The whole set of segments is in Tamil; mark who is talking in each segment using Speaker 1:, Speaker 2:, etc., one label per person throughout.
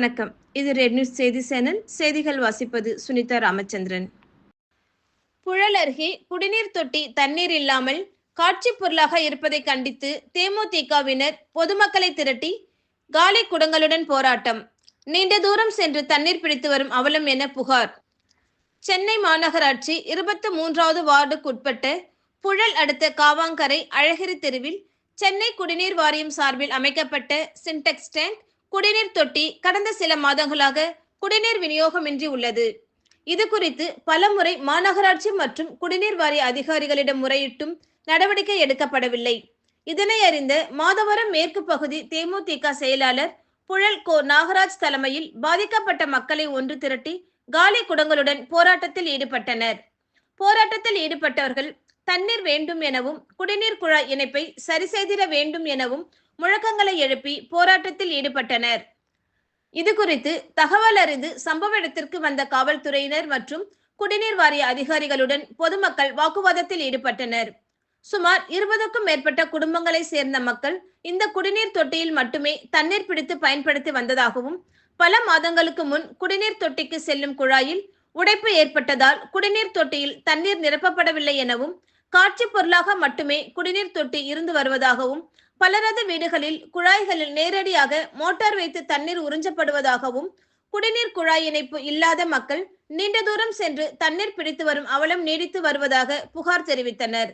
Speaker 1: வணக்கம். இது ரெட் நியூஸ் செய்தி சேனல். செய்திகள் வாசிப்பது சுனிதா ராமச்சந்திரன். புழல் அருகே குடிநீர் தொட்டி தண்ணீர் இல்லாமல் காட்சி பொருளாக இருப்பதை கண்டித்து தேமுதிகவினர் பொதுமக்களை திரட்டி காலி குடங்களுடன் போராட்டம். நீண்ட தூரம் சென்று தண்ணீர் பிடித்து வரும் அவலம் என புகார். சென்னை மாநகராட்சி இருபத்தி மூன்றாவது வார்டுக்குட்பட்ட புழல் அடுத்த காவாங்கரை அழகிரி தெருவில் சென்னை குடிநீர் வாரியம் சார்பில் அமைக்கப்பட்ட சின்டெக்ஸ் டேங்க் குடிநீர் தொட்டி கடந்த சில மாதங்களாக குடிநீர் விநியோகமின்றி உள்ளது. இது குறித்து பலமுறை மாநகராட்சி மற்றும் குடிநீர் வாரிய அதிகாரிகளிடம் முறையிட்டும் நடவடிக்கை எடுக்கப்படவில்லை. இதனை அறிந்த மாதவரம் மேற்கு பகுதி தேமுதிக செயலாளர் புழல் கோ நாகராஜ் தலைமையில் பாதிக்கப்பட்ட மக்களை ஒன்று திரட்டி காலி குடங்களுடன் போராட்டத்தில் ஈடுபட்டனர். போராட்டத்தில் ஈடுபட்டவர்கள் தண்ணீர் வேண்டும் எனவும் குடிநீர் குழாய் இணைப்பை சரி செய்திட வேண்டும் எனவும் முழக்கங்களை எழுப்பி போராட்டத்தில் ஈடுபட்டனர். இது குறித்து தகவல் அறிந்து சம்பவ இடத்திற்கு வந்த காவல்துறையினர் மற்றும் குடிநீர் வாரிய அதிகாரிகளுடன் பொதுமக்கள் வாக்குவாதத்தில் ஈடுபட்டனர். சுமார் இருபதுக்கும் மேற்பட்ட குடும்பங்களை சேர்ந்த மக்கள் இந்த குடிநீர் தொட்டியில் மட்டுமே தண்ணீர் பிடித்து பயன்படுத்தி வந்ததாகவும் பல மாதங்களுக்கு முன் குடிநீர் தொட்டிக்கு செல்லும் குழாயில் உடைப்பு ஏற்பட்டதால் குடிநீர் தொட்டியில் தண்ணீர் நிரப்பப்படவில்லை எனவும் காட்சி பொருளாக மட்டுமே குடிநீர் தொட்டி இருந்து வருவதாகவும் பலரது வீடுகளில் குழாய்களில் நேரடியாக மோட்டார் வைத்து தண்ணீர் உறிஞ்சப்படுவதாகவும் குடிநீர் குழாய் இணைப்பு இல்லாத மக்கள் நீண்ட தூரம் சென்று தண்ணீர் பிடித்து வரும் அவலம் நீடித்து வருவதாக புகார் தெரிவித்தனர்.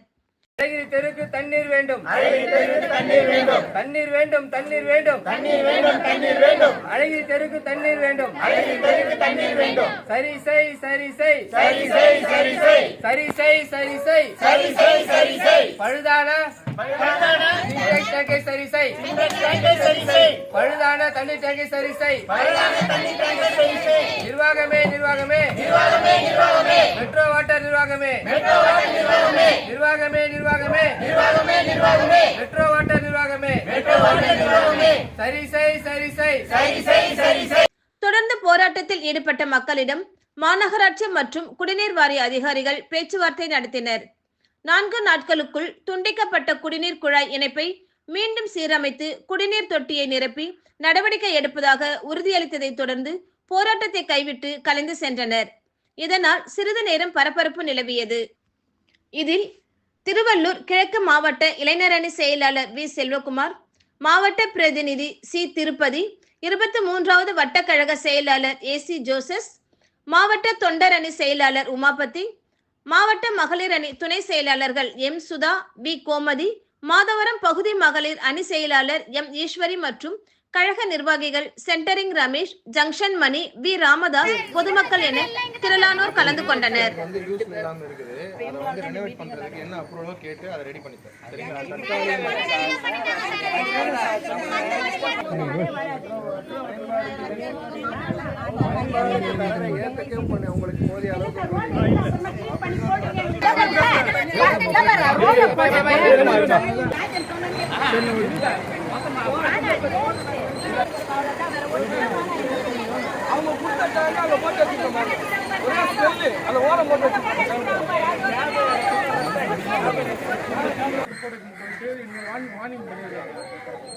Speaker 2: அழகிரி தெருக்கு தண்ணீர் வேண்டும்.
Speaker 3: தண்ணீர் வேண்டும்.
Speaker 2: தண்ணீர் வேண்டும் தண்ணீர் வேண்டும்.
Speaker 3: தண்ணீர் வேண்டும் தண்ணீர் வேண்டும்.
Speaker 2: அழகிரி தெருக்கு தண்ணீர் வேண்டும்.
Speaker 3: அழகிரி தண்ணீர் வேண்டும்.
Speaker 2: சரி செய் சரி செய்.
Speaker 3: சரி செய் சரி செய்.
Speaker 2: சரி செய் சரி செய்.
Speaker 3: சரி செய் சரி செய்.
Speaker 2: பழுதான சிந்தெக்ஸ் சரி செய் பழுதான தண்ணீர் டேங்கை சரி செய் நிர்வாகமே நிர்வாகமே மெட்ரோ வாட்டர் நிர்வாகமே
Speaker 3: நிர்வாகமே
Speaker 2: நிர்வாகமே மெட்ரோ வாட்டர் நிர்வாகமே சரி செய் சரி செய்
Speaker 1: தொடர்ந்து போராட்டத்தில் ஈடுபட்ட மக்களிடம் மாநகராட்சி மற்றும் குடிநீர் வாரிய அதிகாரிகள் பேச்சுவார்த்தை நடத்தினர். நான்கு நாட்களுக்குள் துண்டிக்கப்பட்ட குடிநீர் குழாய் இணைப்பை மீண்டும் சீரமைத்து குடிநீர் தொட்டியை நிரப்பி நடவடிக்கை எடுப்பதாக உறுதியளித்ததைத் தொடர்ந்து போராட்டத்தை கைவிட்டு கலைந்து சென்றனர். இதனால் சிறிது நேரம் பரபரப்பு நிலவியது. இதில் திருவள்ளூர் கிழக்கு மாவட்ட இளைஞரணி செயலாளர் வி. செல்வகுமார் மாவட்ட பிரதிநிதி சி. திருப்பதி இருபத்தி மூன்றாவது வட்டக்கழக செயலாளர் ஏ. சி. ஜோசஸ் மாவட்ட தொண்டர் அணி செயலாளர் உமாபதி மாவட்ட மகளிர் அணி துணை செயலாளர்கள் எம். சுதா பி. கோமதி மாதவரம் பகுதி மகளிர் அணி செயலாளர் எம். ஈஸ்வரி மற்றும் கழக நிர்வாகிகள் centering Ramesh junction Mani V. Ramadoss பொதுமக்கள் என திரளானோர் கலந்து கொண்டனர்.
Speaker 4: வந்து அவங்க கொடுத்த அவங்க அந்த ஓரம் போட்டு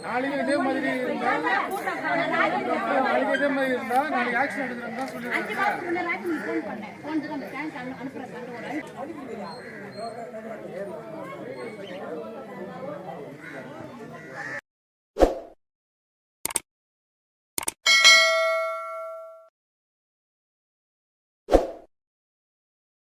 Speaker 5: நாளைக்கு இதே மாதிரி இருந்தால் நாளைக்கு இதே மாதிரி இருந்தால் நாளைக்கு ஆக்ஷன்